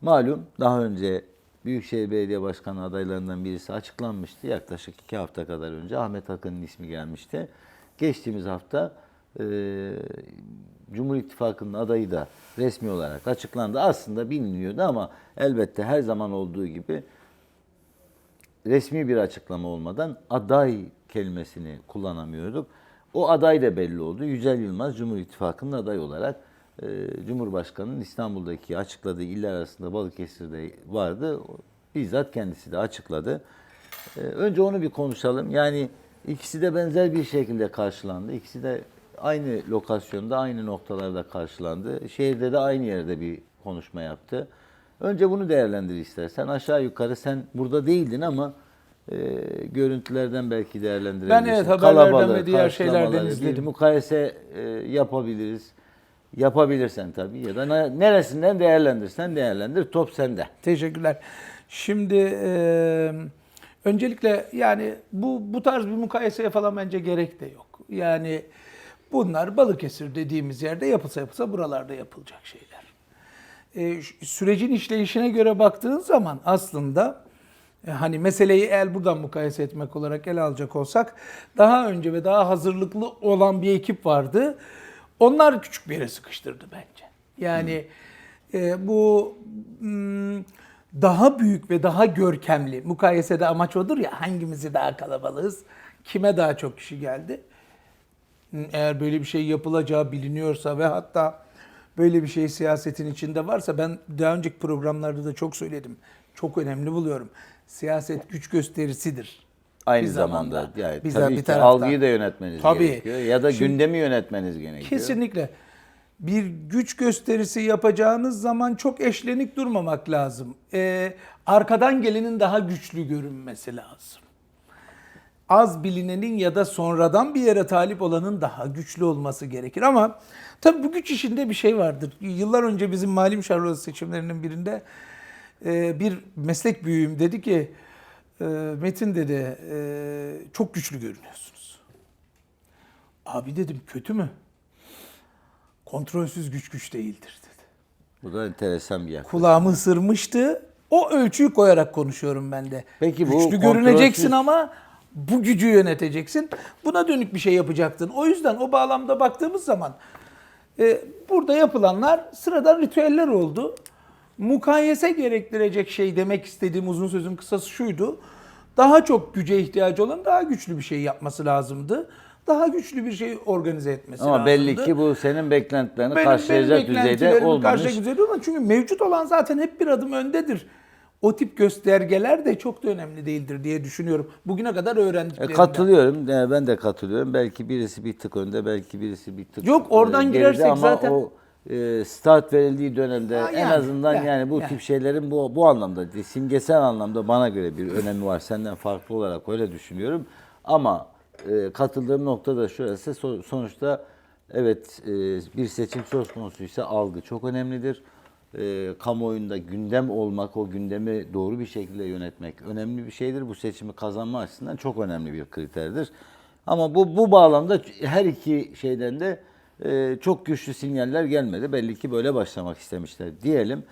Malum daha önce Büyükşehir Belediye Başkanı adaylarından birisi açıklanmıştı. Yaklaşık iki hafta kadar önce Ahmet Akın'ın ismi gelmişti. Geçtiğimiz hafta e, Cumhur İttifakı'nın adayı da resmi olarak açıklandı. Aslında biliniyordu ama elbette her zaman olduğu gibi resmi bir açıklama olmadan aday kelimesini kullanamıyorduk. O aday da belli oldu. Yücel Yılmaz Cumhur İttifakı'nın adayı olarak Cumhurbaşkanı'nın İstanbul'daki açıkladığı iller arasında Balıkesir'de vardı. Bizzat kendisi de açıkladı. E, önce onu bir konuşalım. Yani ikisi de benzer bir şekilde karşılandı. İkisi de aynı lokasyonda, aynı noktalarda karşılandı. Şehirde de aynı yerde bir konuşma yaptı. Önce bunu değerlendir istersen. Aşağı yukarı sen burada değildin ama e, görüntülerden belki değerlendirebilirsin. Ben evet, haberlerden ve diğer şeylerden karşılamaları, Bir izledim. mukayese e, yapabiliriz. Yapabilirsen tabii ya da ne- neresinden değerlendirsen değerlendir. Top sende. Teşekkürler. Şimdi e, öncelikle yani bu bu tarz bir mukayeseye falan bence gerek de yok. Yani bunlar Balıkesir dediğimiz yerde yapılsa yapılsa buralarda yapılacak şeyler. E, sürecin işleyişine göre baktığın zaman aslında e, hani meseleyi eğer buradan mukayese etmek olarak ele alacak olsak daha önce ve daha hazırlıklı olan bir ekip vardı. Onlar küçük bir yere sıkıştırdı bence. Yani e, bu mm, daha büyük ve daha görkemli mukayesede amaç odur ya hangimizi daha kalabalığız, kime daha çok kişi geldi. Eğer böyle bir şey yapılacağı biliniyorsa ve hatta böyle bir şey siyasetin içinde varsa ben daha önceki programlarda da çok söyledim. Çok önemli buluyorum. Siyaset güç gösterisidir. Aynı Bir zamanda, yani Bir- tabii bir taraftan. algıyı da yönetmeniz Tabii. gerekiyor ya da Şimdi- gündemi yönetmeniz gerekiyor. Kesinlikle. Bir güç gösterisi yapacağınız zaman çok eşlenik durmamak lazım. Ee, arkadan gelenin daha güçlü görünmesi lazım. Az bilinenin ya da sonradan bir yere talip olanın daha güçlü olması gerekir. Ama tabii bu güç işinde bir şey vardır. Yıllar önce bizim mali müşavirası seçimlerinin birinde e, bir meslek büyüğüm dedi ki e, Metin dedi e, çok güçlü görünüyorsunuz. Abi dedim kötü mü? Kontrolsüz güç güç değildir dedi. Bu da enteresan bir yaklaşım. Kulağımı ısırmıştı. O ölçüyü koyarak konuşuyorum ben de. Peki bu Güçlü görüneceksin kontrolsüz- ama bu gücü yöneteceksin. Buna dönük bir şey yapacaktın. O yüzden o bağlamda baktığımız zaman e, burada yapılanlar sıradan ritüeller oldu. Mukayese gerektirecek şey demek istediğim uzun sözün kısası şuydu. Daha çok güce ihtiyacı olan daha güçlü bir şey yapması lazımdı. Daha güçlü bir şey organize etmesi Ama lazımdı. belli ki bu senin beklentilerini Benim- karşılayacak benim düzeyde beklentilerimi olmamış. karşılayacak düzeyde olmamış. Çünkü mevcut olan zaten hep bir adım öndedir. O tip göstergeler de çok da önemli değildir diye düşünüyorum. Bugüne kadar E, öğrendiklerimden. katılıyorum. E, ben de katılıyorum. Belki birisi bir tık önde, belki birisi bir tık Yok, oradan e, geride girersek ama zaten- o e, start verildiği dönemde Ha, en yani, azından yani, yani, bu yani. tip şeylerin bu bu anlamda simgesel anlamda bana göre bir önemi var. Senden farklı olarak öyle düşünüyorum. Ama e, katıldığım nokta da şurası so- sonuçta evet e, bir seçim söz konusuysa algı çok önemlidir. E, kamuoyunda gündem olmak, o gündemi doğru bir şekilde yönetmek önemli bir şeydir. Bu seçimi kazanma açısından çok önemli bir kriterdir. Ama bu bu bağlamda her iki şeyden de e, çok güçlü sinyaller gelmedi. Belli ki böyle başlamak istemişler diyelim.